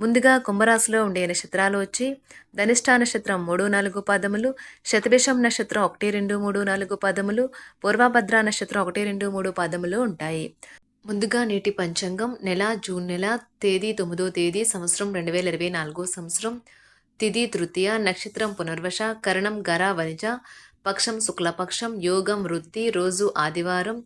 ముందుగా కుంభరాశిలో ఉండే నక్షత్రాలు వచ్చి ధనిష్ఠా నక్షత్రం మూడు నాలుగు పదములు శతభిషం నక్షత్రం ఒకటి రెండు మూడు నాలుగు పదములు పూర్వభద్ర నక్షత్రం ఒకటి రెండు మూడు పదములు ఉంటాయి. ముందుగా నేటి పంచాంగం నెల జూన్ నెల తేదీ తొమ్మిదో తేదీ సంవత్సరం రెండు వేల ఇరవై నాలుగో సంవత్సరం తిథి తృతీయ నక్షత్రం పునర్వశ కరణం గర వనిజ పక్షం శుక్లపక్షం యోగం వృత్తి రోజు ఆదివారం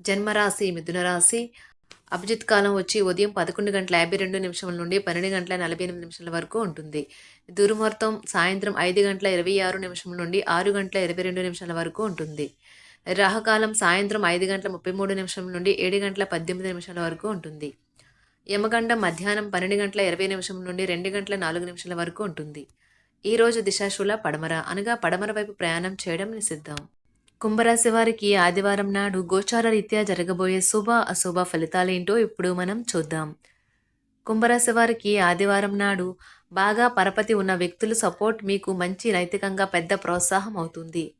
జన్మరాశి మిథునరాశి అభిజిత్ కాలం వచ్చి ఉదయం పదకొండు గంటల యాభై రెండు నిమిషముల నుండి పన్నెండు గంటల నలభై ఎనిమిది నిమిషాల వరకు ఉంటుంది. దుర్ముహూర్తం సాయంత్రం ఐదు గంటల ఇరవై ఆరు నిమిషం నుండి ఆరు గంటల ఇరవై రెండు నిమిషాల వరకు ఉంటుంది. రాహకాలం సాయంత్రం ఐదు గంటల ముప్పై మూడు నిమిషం నుండి ఏడు గంటల పద్దెనిమిది నిమిషాల వరకు ఉంటుంది. యమగండం మధ్యాహ్నం పన్నెండు గంటల ఇరవై నిమిషం నుండి రెండు గంటల నాలుగు నిమిషాల వరకు ఉంటుంది. ఈరోజు రోజు దిశాశూల పడమర అనగా పడమర వైపు ప్రయాణం చేయడం నిషిద్ధం. కుంభరాశి వారికి ఆదివారం నాడు గోచార రీత్యా జరగబోయే శుభ అశుభ ఫలితాలేంటో ఇప్పుడు మనం చూద్దాం. కుంభరాశి వారికి ఆదివారం నాడు బాగా పరపతి ఉన్న వ్యక్తుల సపోర్ట్ మీకు మంచి నైతికంగా పెద్ద ప్రోత్సాహం అవుతుంది.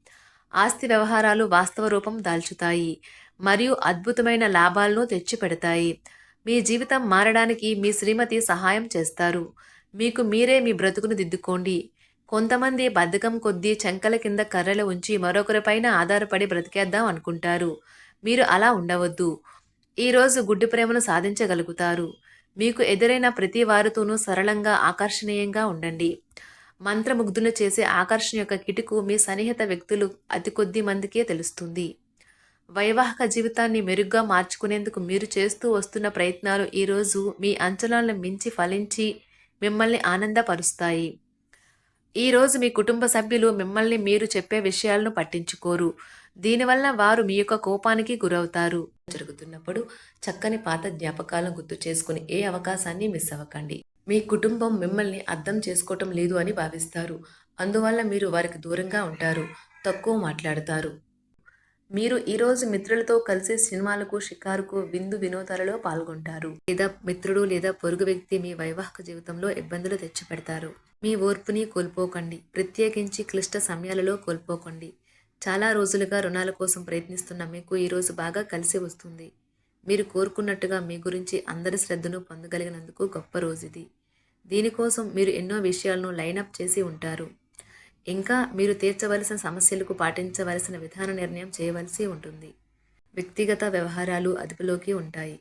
ఆస్తి వ్యవహారాలు వాస్తవ రూపం దాల్చుతాయి. మరియు అద్భుతమైన లాభాలను తెచ్చిపెడతాయి. మీ జీవితం మారడానికి మీ శ్రీమతి సహాయం చేస్తారు. మీకు మీరే మీ బ్రతుకును దిద్దుకోండి. కొంతమంది బద్ధకం కొద్దీ చెంకల కింద కర్రలు ఉంచి మరొకరిపైన ఆధారపడి బ్రతికేద్దాం అనుకుంటారు. మీరు అలా ఉండవద్దు. ఈరోజు గుడ్డు ప్రేమను సాధించగలుగుతారు. మీకు ఎదురైన ప్రతి వారితోనూ సరళంగా ఆకర్షణీయంగా ఉండండి. మంత్రముగ్ధులు చేసే ఆకర్షణ యొక్క కిటుకు మీ సన్నిహిత వ్యక్తులు అతి కొద్ది మందికే తెలుస్తుంది. వైవాహిక జీవితాన్ని మెరుగ్గా మార్చుకునేందుకు మీరు చేస్తూ వస్తున్న ప్రయత్నాలు ఈరోజు మీ అంచనాలను మించి ఫలించి మిమ్మల్ని ఆనందపరుస్తాయి. ఈరోజు మీ కుటుంబ సభ్యులు మిమ్మల్ని మీరు చెప్పే విషయాలను పట్టించుకోరు. దీనివల్ల వారు మీ యొక్క కోపానికి గురవుతారు. జరుగుతున్నప్పుడు చక్కని పాత జ్ఞాపకాలను గుర్తు చేసుకుని ఏ అవకాశాన్ని మిస్ అవ్వకండి. మీ కుటుంబం మిమ్మల్ని అర్థం చేసుకోవటం లేదు అని భావిస్తారు. అందువల్ల మీరు వారికి దూరంగా ఉంటారు తక్కువ మాట్లాడతారు. మీరు ఈరోజు మిత్రులతో కలిసి సినిమాలకు షికారుకు విందు వినోదాలలో పాల్గొంటారు. లేదా మిత్రుడు లేదా పొరుగు వ్యక్తి మీ వైవాహిక జీవితంలో ఇబ్బందులు తెచ్చిపెడతారు. మీ ఓర్పుని కోల్పోకండి. ప్రత్యేకించి క్లిష్ట సమయాలలో కోల్పోకండి. చాలా రోజులుగా రుణాల కోసం ప్రయత్నిస్తున్న మీకు ఈరోజు బాగా కలిసి వస్తుంది. మీరు కోరుకున్నట్టుగా మీ గురించి అందరి శ్రద్ధను పొందగలిగినందుకు గొప్ప రోజు ఇది దీనికోసం మీరు ఎన్నో విషయాలను లైనప్ చేసి ఉంటారు. ఇంకా మీరు తీర్చవలసిన సమస్యలకు పాటించవలసిన విధాన నిర్ణయం చేయవలసి ఉంటుంది. వ్యక్తిగత వ్యవహారాలు అదుపులోకి ఉంటాయి.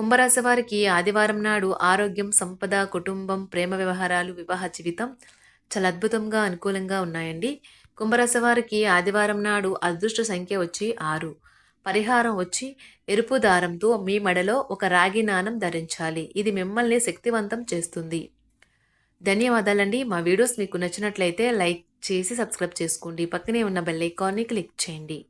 కుంభరాశి వారికి ఆదివారం నాడు ఆరోగ్యం సంపద కుటుంబం ప్రేమ వ్యవహారాలు వివాహ జీవితం చాలా అద్భుతంగా అనుకూలంగా ఉన్నాయండి. కుంభరాశి వారికి ఆదివారం నాడు అదృష్ట సంఖ్య వచ్చి ఆరు. పరిహారం వచ్చి ఎరుపు దారంతో మీ మెడలో ఒక రాగి నాణం ధరించాలి. ఇది మిమ్మల్ని శక్తివంతం చేస్తుంది. ధన్యవాదాలండి. మా వీడియోస్ మీకు నచ్చినట్లయితే లైక్ చేసి సబ్స్క్రైబ్ చేసుకోండి. పక్కనే ఉన్న బెల్ ఐకాన్ని క్లిక్ చేయండి.